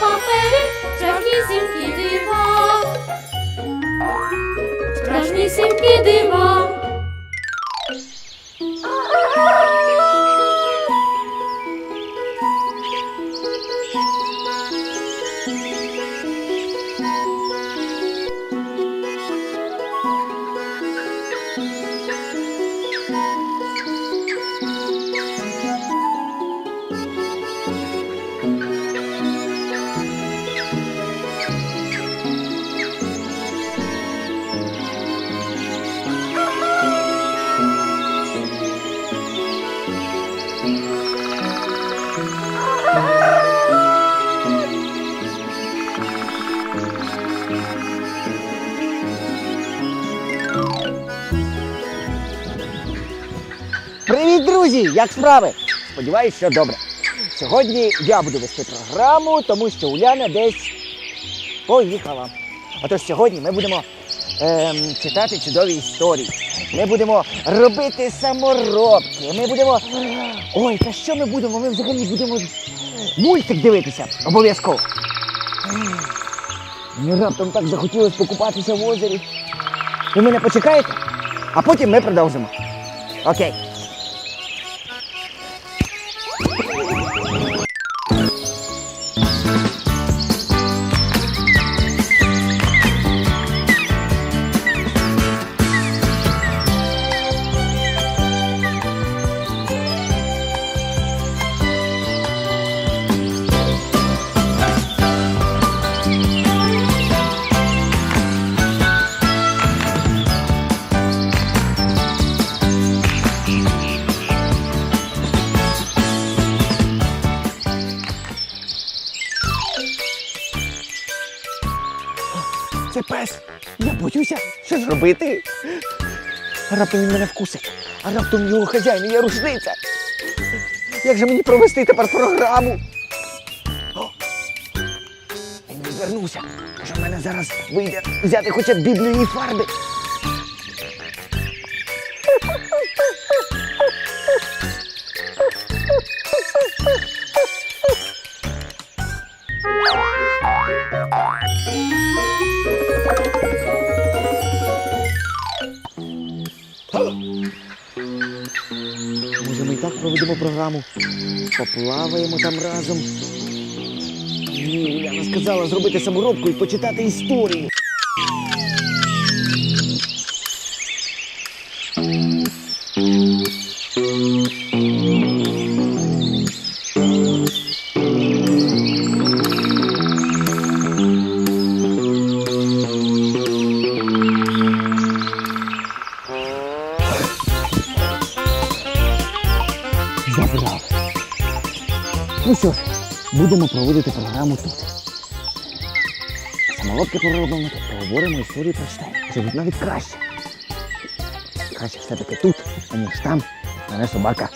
створити на сімки страшнісінькі страшні сімки дива. Друзі! Як справи? Сподіваюсь, що добре. Сьогодні я буду вести програму, тому що Уляна десь поїхала. Отож сьогодні ми будемо ем, читати чудові історії. Ми будемо робити саморобки. Ми будемо. Ой, та що ми будемо? Ми взагалі будемо мультик дивитися. Обов'язково. Мені раптом так захотілося покупатися в озері. Ви мене почекаєте? А потім ми продовжимо. Окей. Боюся, що зробити. А раптом він мене вкусить, а раптом його хазяїн є рушниця. Як же мені провести тепер програму? О! Він відвернувся. Може, в мене зараз вийде взяти хоча б біблію фарби. Проведемо програму. Поплаваємо там разом. Ні, Уляна сказала зробити саморобку і почитати історію. Ну що ж, будемо проводити програму тут. Самолодки поробимо, поговоримо, історію прочитаємо. Це бути навіть краще. Краще все-таки тут, аніж там мене собака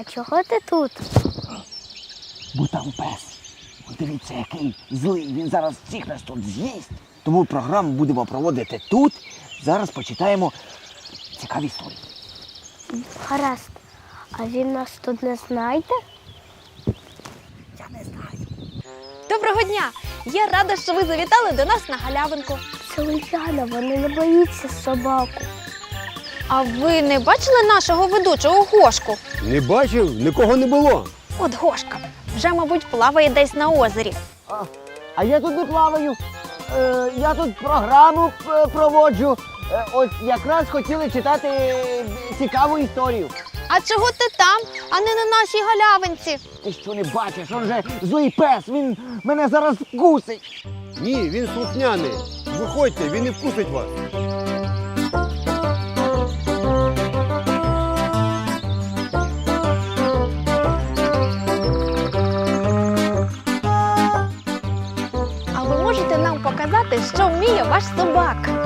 а чого ти тут? Бо там пес. Ось дивіться, який злий. Він зараз всіх нас тут з'їсть. Тому програму будемо проводити тут. Зараз почитаємо цікаві історії. Гаразд. А він нас тут не знайде? Я не знаю. Доброго дня! Я рада, що ви завітали до нас на галявинку. Це Уляна, вона не боїться собаку. А ви не бачили нашого ведучого Гошку? Не бачив, нікого не було. От Гошка вже, мабуть, плаває десь на озері. А, а я тут не плаваю. Е, я тут програму е, проводжу. Е, от якраз хотіли читати е, цікаву історію. А чого ти там, а не на нашій галявинці? Ти що не бачиш? Он же злий пес, він мене зараз вкусить. Ні, він слухняний. Виходьте, він не вкусить вас. Що вміє ваш собака?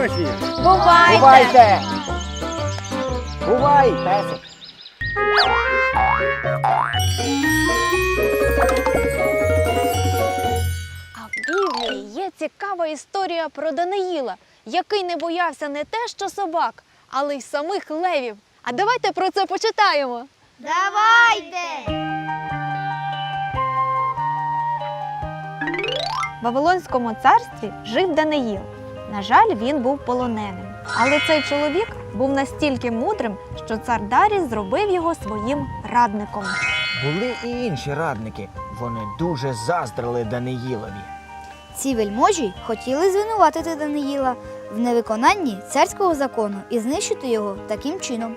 До. Бувайте! Бувайте! Бувай, песик! А в Біблії є цікава історія про Даниїла, який не боявся не те, що собак, але й самих левів. А давайте про це почитаємо. Давайте! В Вавилонському царстві жив Даниїл. На жаль, він був полоненим. Але цей чоловік був настільки мудрим, що цар Дарій зробив його своїм радником. Були і інші радники. Вони дуже заздрили Даниїлові. Ці вельможі хотіли звинуватити Даниїла в невиконанні царського закону і знищити його таким чином.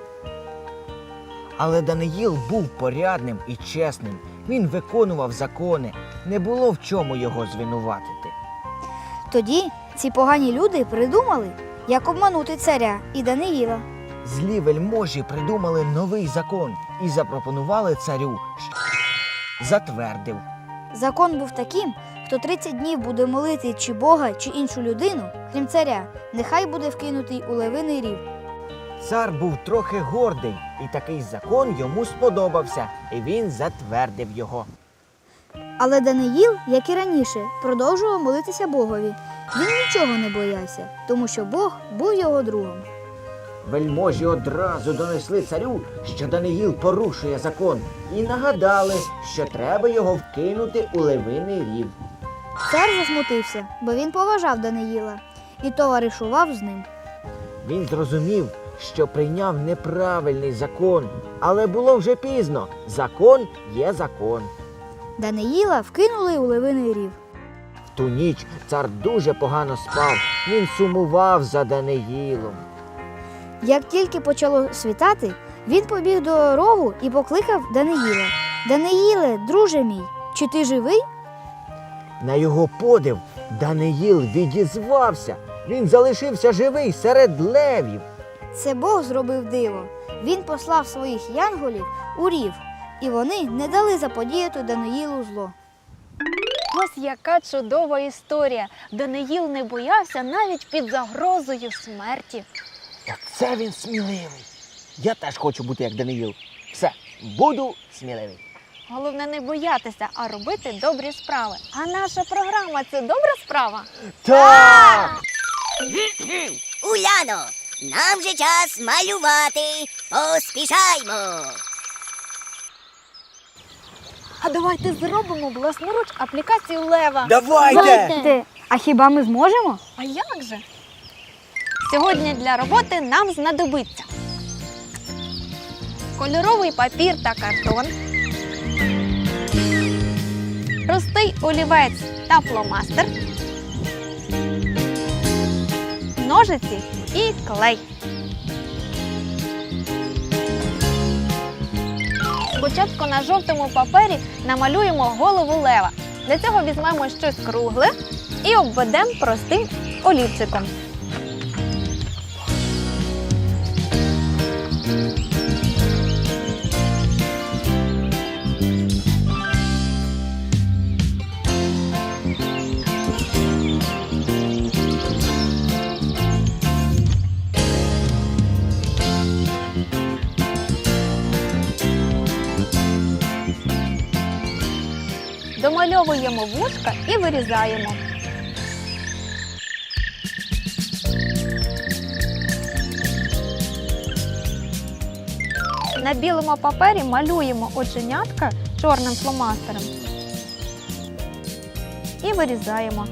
Але Даниїл був порядним і чесним. Він виконував закони. Не було в чому його звинуватити. Тоді ці погані люди придумали, як обманути царя і Даниїла. Злі вельможі придумали новий закон і запропонували царю, що затвердив. Закон був таким, хто 30 днів буде молити чи Бога, чи іншу людину, крім царя, нехай буде вкинутий у левиний рів. Цар був трохи гордий, і такий закон йому сподобався, і він затвердив його. Але Даниїл, як і раніше, продовжував молитися Богові. Він нічого не боявся, тому що Бог був його другом. Вельможі одразу донесли царю, що Даниїл порушує закон, і нагадали, що треба його вкинути у левиний рів. Цар засмутився, бо він поважав Даниїла і товаришував з ним. Він зрозумів, що прийняв неправильний закон, але було вже пізно. Закон є закон. Даниїла вкинули у левиний рів. В ту ніч цар дуже погано спав. Він сумував за Даниїлом. Як тільки почало світати, він побіг до рову і покликав Даниїла. Даниїле, друже мій, чи ти живий? На його подив Даниїл відізвався. Він залишився живий серед левів. Це Бог зробив диво. Він послав своїх янголів у рів, і вони не дали заподіяти Даниїлу зло. Ось яка чудова історія. Даниїл не боявся навіть під загрозою смерті. Як це він сміливий. Я теж хочу бути як Даниїл. Все, буду сміливий. Головне не боятися, а робити добрі справи. А наша програма це добра справа. Так! Уляно, нам же час малювати. Поспішаймо. А давайте зробимо власноруч аплікацію Лева. Давайте! А хіба ми зможемо? А як же? Сьогодні для роботи нам знадобиться кольоровий папір та картон, простий олівець та фломастер, ножиці і клей. Спочатку на жовтому папері намалюємо голову лева. Для цього візьмемо щось кругле і обведемо простим олівчиком. Випаровуємо вушка і вирізаємо. На білому папері малюємо оченятка чорним фломастером і вирізаємо.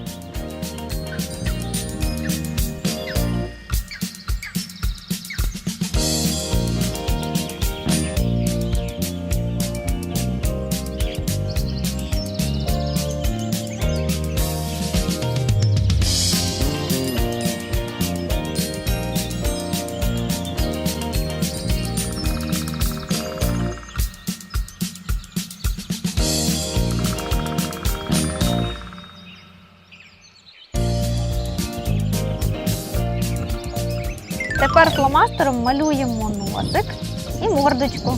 Тепер фломастером малюємо носик і мордочку.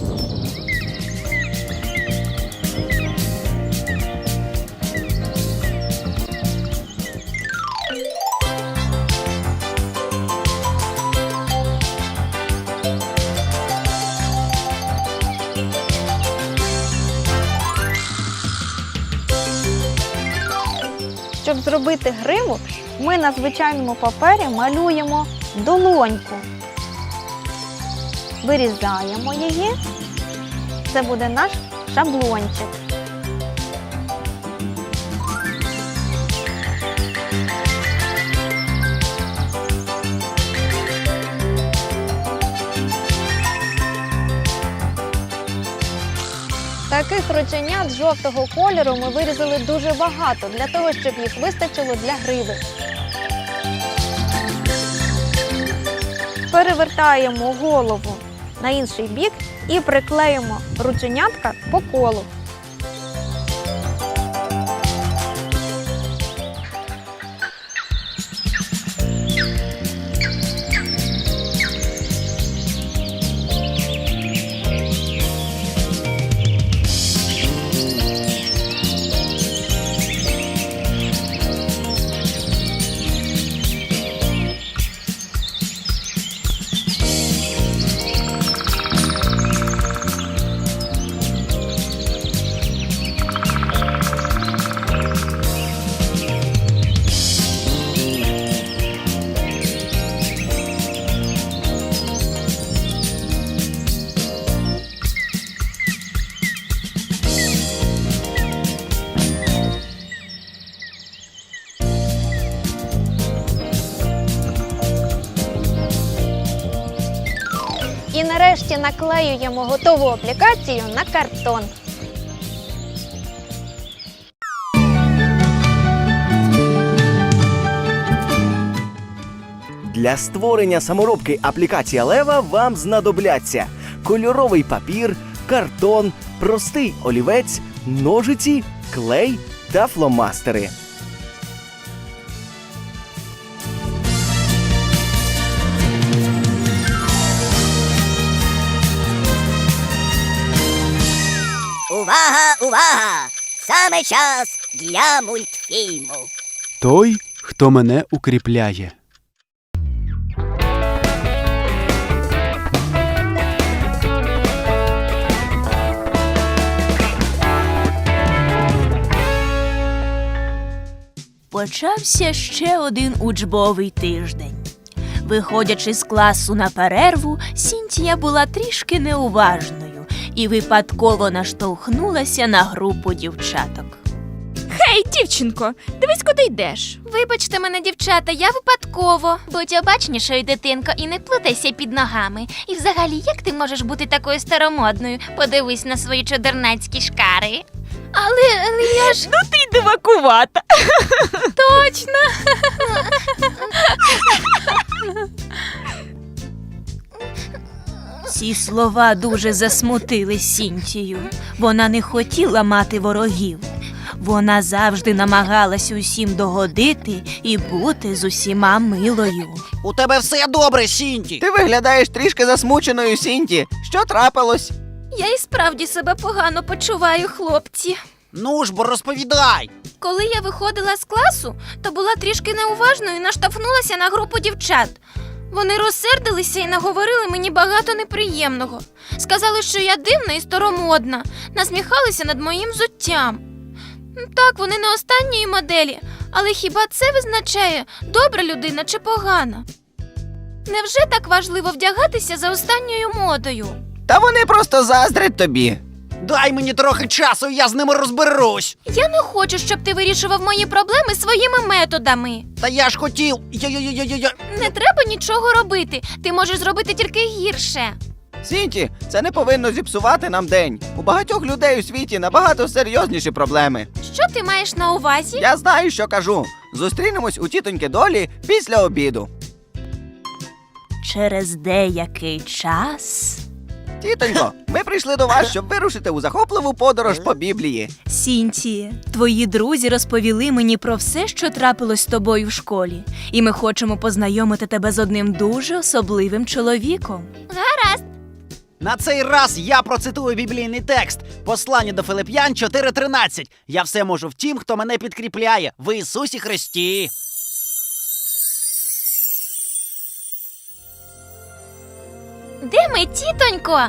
Щоб зробити гриву, ми на звичайному папері малюємо долоньку. Вирізаємо її. Це буде наш шаблончик. Таких рученят жовтого кольору ми вирізали дуже багато для того, щоб їх вистачило для гриви. Перевертаємо голову на інший бік і приклеїмо рученятка по колу. Наклеюємо готову аплікацію на картон. Для створення саморобки аплікації Лева вам знадобляться кольоровий папір, картон, простий олівець, ножиці, клей та фломастери. Увага! Саме час для мультфільму. Той, хто мене укріпляє. Почався ще один учбовий тиждень. Виходячи з класу на перерву, Сінтія була трішки неуважною і випадково наштовхнулася на групу дівчаток. Гей, дівчинко, дивись, куди йдеш. Вибачте мене, дівчата, я випадково. Будь обачнішою, дитинко, і не плутайся під ногами. І взагалі, як ти можеш бути такою старомодною? Подивись на свої чодернацькі шкари. Але, але я ж Ну ти дивакувата. точно. Ці слова дуже засмутили Сінтію. Вона не хотіла мати ворогів. Вона завжди намагалась усім догодити і бути з усіма милою. У тебе все добре, Сінті. Ти виглядаєш трішки засмученою, Сінті. Що трапилось? Я і справді себе погано почуваю, хлопці. Ну ж бо розповідай. Коли я виходила з класу, то була трішки неуважною і наштовхнулася на групу дівчат. Вони розсердилися і наговорили мені багато неприємного. Сказали, що я дивна і старомодна, насміхалися над моїм взуттям. М, Так, вони не останньої моделі, але хіба це визначає, добра людина чи погана? Невже так важливо вдягатися за останньою модою? Та вони просто заздрять тобі. Дай мені трохи часу, я з ними розберусь. Я не хочу, щоб ти вирішував мої проблеми своїми методами. Та я ж хотів. Я-я-я-я-я. Не треба нічого робити. Ти можеш зробити тільки гірше. Сінті, це не повинно зіпсувати нам день. У багатьох людей у світі набагато серйозніші проблеми. Що ти маєш на увазі? Я знаю, що кажу. Зустрінемось у тітоньки долі після обіду. Через деякий час. Тітонько, ми прийшли до вас, щоб вирушити у захопливу подорож по Біблії. Сінтіє, твої друзі розповіли мені про все, що трапилось з тобою в школі, і ми хочемо познайомити тебе з одним дуже особливим чоловіком. Гаразд. На цей раз я процитую біблійний текст. Послання до Филип'ян 4.13. Я все можу в тім, хто мене підкріпляє в Ісусі Христі. Де ми, тітонько?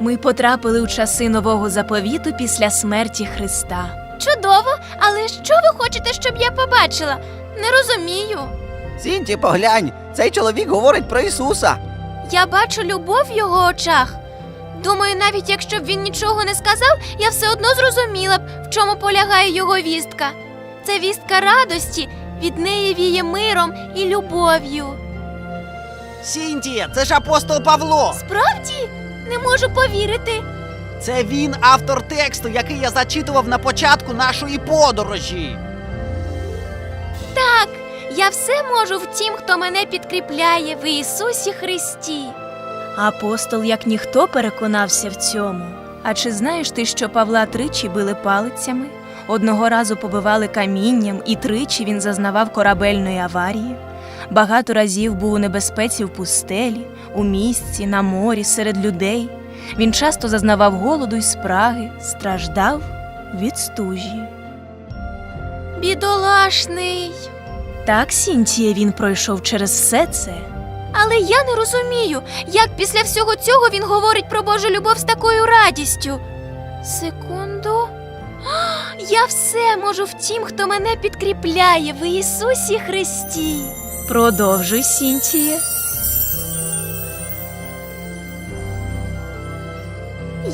Ми потрапили у часи нового заповіту після смерті Христа. Чудово, але що ви хочете, щоб я побачила? Не розумію. Сінті, поглянь, цей чоловік говорить про Ісуса. Я бачу любов в його очах. Думаю, навіть якщо б він нічого не сказав, я все одно зрозуміла б, в чому полягає його вістка. Це вістка радості, від неї віє миром і любов'ю. Сінтія, це ж апостол Павло. Справді? Не можу повірити. Це він автор тексту, який я зачитував на початку нашої подорожі. Так, я все можу в тім, хто мене підкріпляє в Ісусі Христі. Апостол, як ніхто, переконався в цьому. А чи знаєш ти, що Павла тричі били палицями? Одного разу побивали камінням, і тричі він зазнавав корабельної аварії. Багато разів був у небезпеці в пустелі, у місці, на морі, серед людей. Він часто зазнавав голоду й спраги, страждав від стужі. Бідолашний. Так, Сінтіє, він пройшов через все це. Але я не розумію, як після всього цього він говорить про Божу любов з такою радістю. Секунду. Я все можу в тім, хто мене підкріпляє в Ісусі Христі. Продовжуй, Сінтіє.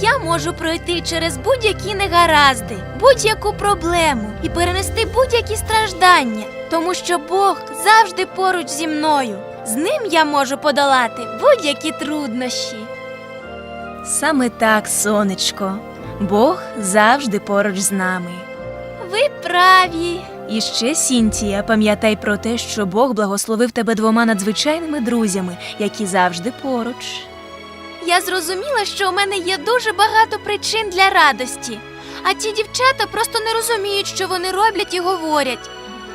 Я можу пройти через будь-які негаразди, будь-яку проблему і перенести будь-які страждання, тому що Бог завжди поруч зі мною. З ним я можу подолати будь-які труднощі. Саме так, сонечко. Бог завжди поруч з нами. Ви праві. І ще, Сінтія, пам'ятай про те, що Бог благословив тебе двома надзвичайними друзями, які завжди поруч. Я зрозуміла, що у мене є дуже багато причин для радості, а ті дівчата просто не розуміють, що вони роблять і говорять.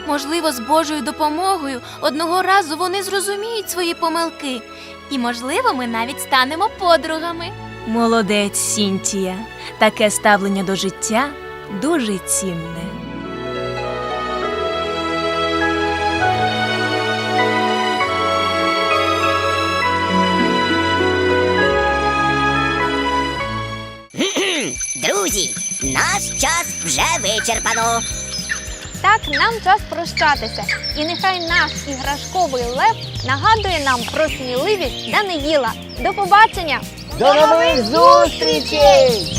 Можливо, з Божою допомогою одного разу вони зрозуміють свої помилки, і, можливо, ми навіть станемо подругами. Молодець, Сінтія. Таке ставлення до життя дуже цінне. Друзі, наш час вже вичерпано. Так нам час прощатися. І нехай наш іграшковий лев нагадує нам про сміливість Даниїла. До побачення! До нових зустрічей!